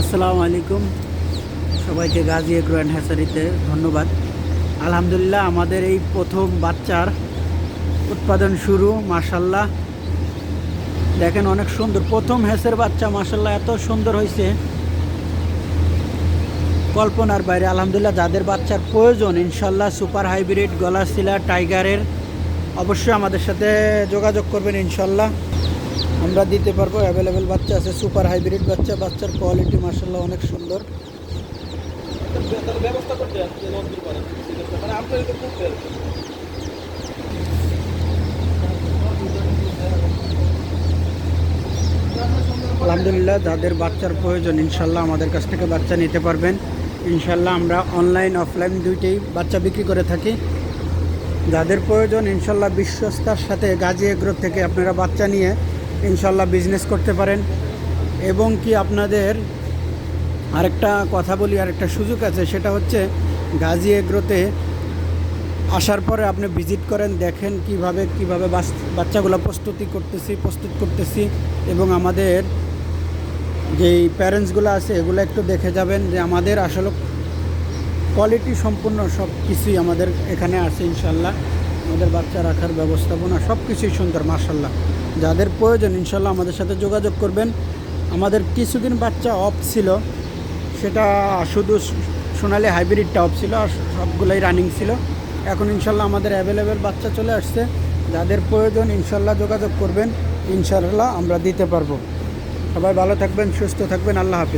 আসসালামু আলাইকুম। সবাইকে গাজী এগ্রো অ্যান্ড হ্যাচারিতে ধন্যবাদ। আলহামদুলিল্লাহ, আমাদের এই প্রথম বাচ্চার উৎপাদন শুরু মাশাল্লাহ দেখেন অনেক সুন্দর, প্রথম হ্যাসের বাচ্চা মাশাল্লাহ এত সুন্দর হয়েছে। কল্পনার বাইরে, আলহামদুলিল্লাহ, যাদের বাচ্চার প্রয়োজন ইনশাল্লাহ সুপার হাইব্রিড গলাশিলা টাইগারের, অবশ্যই আমাদের সাথে যোগাযোগ করবেন ইনশাল্লাহ আমরা দিতে পারব অ্যাভেলেবেল বাচ্চা আছে সুপার হাইব্রিড বাচ্চা, বাচ্চার কোয়ালিটি মার্শাল্লাহ অনেক সুন্দর। আলহামদুলিল্লাহ, যাদের বাচ্চার প্রয়োজন ইনশাল্লাহ আমাদের কাছ থেকে বাচ্চা নিতে পারবেন। ইনশাল্লাহ আমরা অনলাইন অফলাইন দুইটাই বাচ্চা বিক্রি করে থাকি। যাদের প্রয়োজন ইনশাল্লাহ বিশ্বস্তার সাথে গাজী এগ্রো থেকে আপনারা বাচ্চা নিয়ে ইনশাল্লাহ বিজনেস করতে পারেন। এবং কি আপনাদের আরেকটা কথা বলি, আরেকটা সুযোগ আছে, সেটা হচ্ছে গাজী এগ্রোতে আসার পরে আপনি ভিজিট করেন, দেখেন কীভাবে কীভাবে বাচ্চাগুলো প্রস্তুতি করতেছি, প্রস্তুত করতেছি এবং আমাদের যেই প্যারেন্টসগুলো আছে, এগুলো একটু দেখে যাবেন যে আমাদের আসলে কোয়ালিটি সম্পূর্ণ সব কিছুই আমাদের এখানে আছে ইনশাল্লাহ। আমাদের বাচ্চা রাখার ব্যবস্থাপনা সব কিছুই সুন্দর মার্শাল্লাহ যাদের প্রয়োজন, ইনশাল্লাহ আমাদের সাথে যোগাযোগ করবেন। আমাদের কিছুদিন বাচ্চা অফ ছিল, সেটা শুধু সোনালি হাইব্রিডটা অফ ছিল আর সবগুলোই রানিং ছিল। এখন ইনশাল্লাহ আমাদের অ্যাভেলেবেল বাচ্চা চলে আসছে। যাদের প্রয়োজন, ইনশাল্লাহ যোগাযোগ করবেন। ইনশাল্লাহ আমরা দিতে পারব। সবাই ভালো থাকবেন, সুস্থ থাকবেন। আল্লাহ হাফিজ।